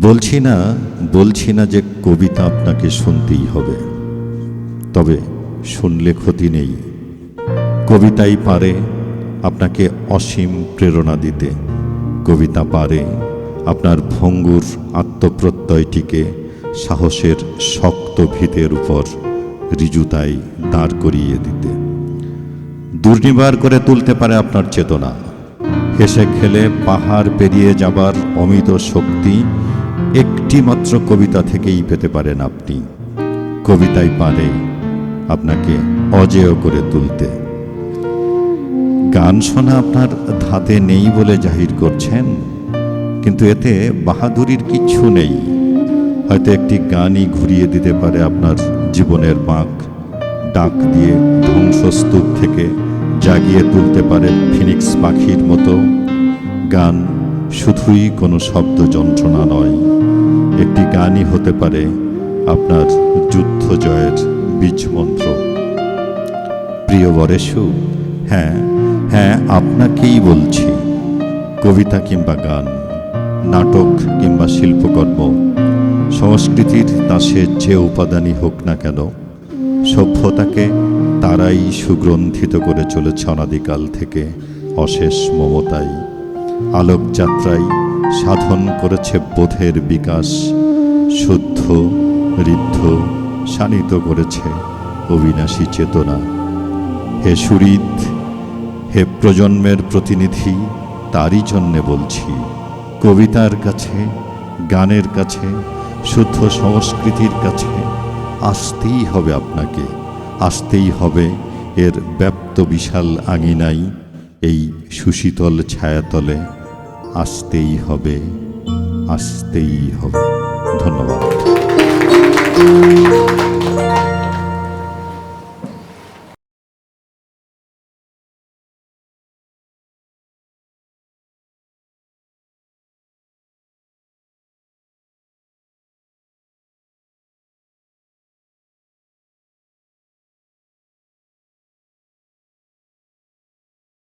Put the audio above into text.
বলছি না বলছি না যে কবিতা আপনাকে শুনতেই হবে। তবে শুনলে ক্ষতি নেই। কবিতাই পারে আপনাকে অসীম প্রেরণা দিতে। কবিতা পারে আপনার ভঙ্গুর আত্মপ্রত্যয়টিকে সাহসের শক্ত ভিতের উপর ঋজুতায় দাঁড় করিয়ে দিতে। দুর্নিবার করে তুলতে পারে আপনার চেতনা। হেসে খেলে পাহাড় পেরিয়ে যাবার অমিত শক্তি একটি মাত্র কবিতা থেকেই পেতে পারেন আপনি। কবিতাই পারে আপনাকে অজেয় করে তুলতে। গান শোনা আপনার ধাতে নেই বলে জাহির করছেন, কিন্তু এতে বাহাদুরির কিচ্ছু নেই। হয়তো একটি গানই ঘুরিয়ে দিতে পারে আপনার জীবনের বাঁক, ডাক দিয়ে ধ্বংসস্তূপ থেকে জাগিয়ে তুলতে পারে ফিনিক্স পাখির মতো। গান শুধুই কোনো শব্দ যন্ত্রণা নয়। একটি গানই হতে পারে আপনার যুদ্ধ জয়ের বীজমন্ত্র প্রিয় বরেশু হ্যাঁ হ্যাঁ আপনাকেই বলছি, কবিতা কিংবা গান, নাটক কিংবা শিল্পকর্ম, সংস্কৃতির দাসে যে উপাদানই হোক না কেন, সভ্যতাকে তারাই সুগ্রন্থিত করে চলেছে অনাদিকাল থেকে অশেষ মমতায়। আলোকযাত্রায় সাধন করেছে বোধের বিকাশ, শুদ্ধ, ঋদ্ধ, শানিত করেছে অবিনাশী চেতনা। হে সুরিত হে প্রজন্মের প্রতিনিধি, তারই জন্যে বলছি, কবিতার কাছে, গানের কাছে, শুদ্ধ সংস্কৃতির কাছে আসতেই হবে আপনাকে, আসতেই হবে এর ব্যাপ্ত বিশাল আঙিনাই এই সুশীতল ছায়াতলে আসতেই হবে আসতেই হবে। ধন্যবাদ।